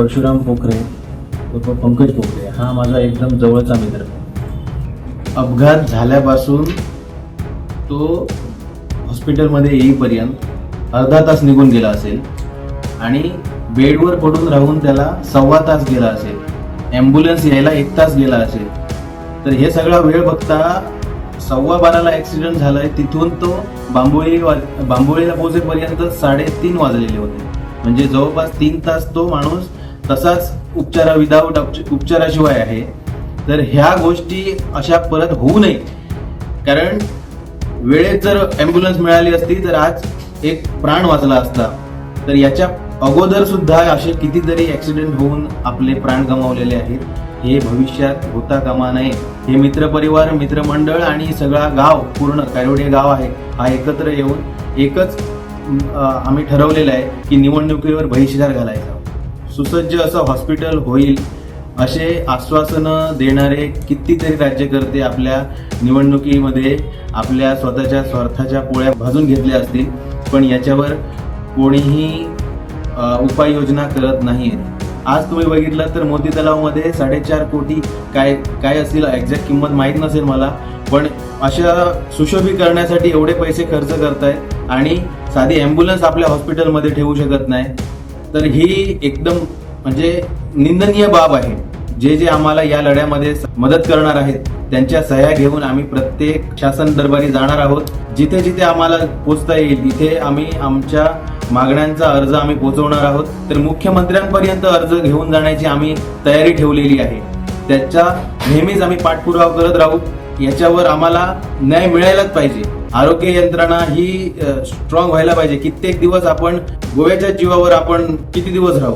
परशुराम पोखरे उर्फ पंकज पोखरे हा माझा एकदम जवळचा मित्र. अपघात झाल्यापासून तो हॉस्पिटलमध्ये येईपर्यंत अर्धा तास निघून गेला असेल आणि बेडवर पडून राहून त्याला सव्वा तास गेला असेल. ॲम्ब्युलन्स यायला एक तास गेला असेल. तर हे सगळा वेळ बघता सव्वा बाराला ॲक्सिडेंट झालाय. तिथून तो बांबोळी वा- बांबोळीला पोहोचेपर्यंत साडेतीन वाजलेले होते. म्हणजे जवळपास तीन तास तो माणूस तसाच उपचारा विदाऊट उपचाराशिवाय आहे. तर ह्या गोष्टी अशा परत होऊ नये. कारण वेळेत जर ॲम्ब्युलन्स मिळाली असती तर आज एक प्राण वाचला असता. तर याच्या अगोदर सुद्धा असे कितीतरी ॲक्सिडेंट होऊन आपले प्राण गमावलेले आहेत. हे भविष्यात होता कामा नये. हे मित्रपरिवार मित्रमंडळ आणि सगळा गाव पूर्ण कायरोडे गाव आहे हा एकत्र येऊन एकच आम्ही ठरवलेलं आहे की निवडणुकीवर बहिष्कार घालायचा. सुसज्ज असं हॉस्पिटल होईल असे आश्वासनं देणारे कितीतरी राज्यकर्ते आपल्या निवडणुकीमध्ये आपल्या स्वतःच्या स्वार्थाच्या पोळ्या भाजून घेतल्या असतील पण याच्यावर कोणीही उपाययोजना करत नाहीत आज तुम्ही बघितलं तर मोती तलावमध्ये साडेचार कोटी काय काय असेल एक्झॅक्ट किंमत माहीत नसेल मला पण अशा सुशोभीकरणासाठी एवढे पैसे खर्च करतायत आणि साधी ॲम्ब्युलन्स आपल्या हॉस्पिटलमध्ये ठेवू शकत नाही. तर ही एकदम म्हणजे निंदनीय बाब आहे. जे जे आम्हाला या लढ्यामध्ये मदत करणार आहेत त्यांच्या सह्या घेऊन आम्ही प्रत्येक शासन दरबारी जाणार आहोत. जिथे जिथे आम्हाला पोचता येईल तिथे आम्ही आमच्या मागण्यांचा अर्ज आम्ही पोहोचवणार आहोत. तर मुख्यमंत्र्यांपर्यंत अर्ज घेऊन जाण्याची आम्ही तयारी ठेवलेली आहे. त्याचा नेहमीच आम्ही पाठपुरावा करत राहू. याच्यावर आम्हाला न्याय मिळायलाच पाहिजे. आरोग्य यंत्रणा ही स्ट्रॉंग व्हायला पाहिजे. कित्येक दिवस आपण गोव्याच्या जीवावर आपण किती दिवस राहू?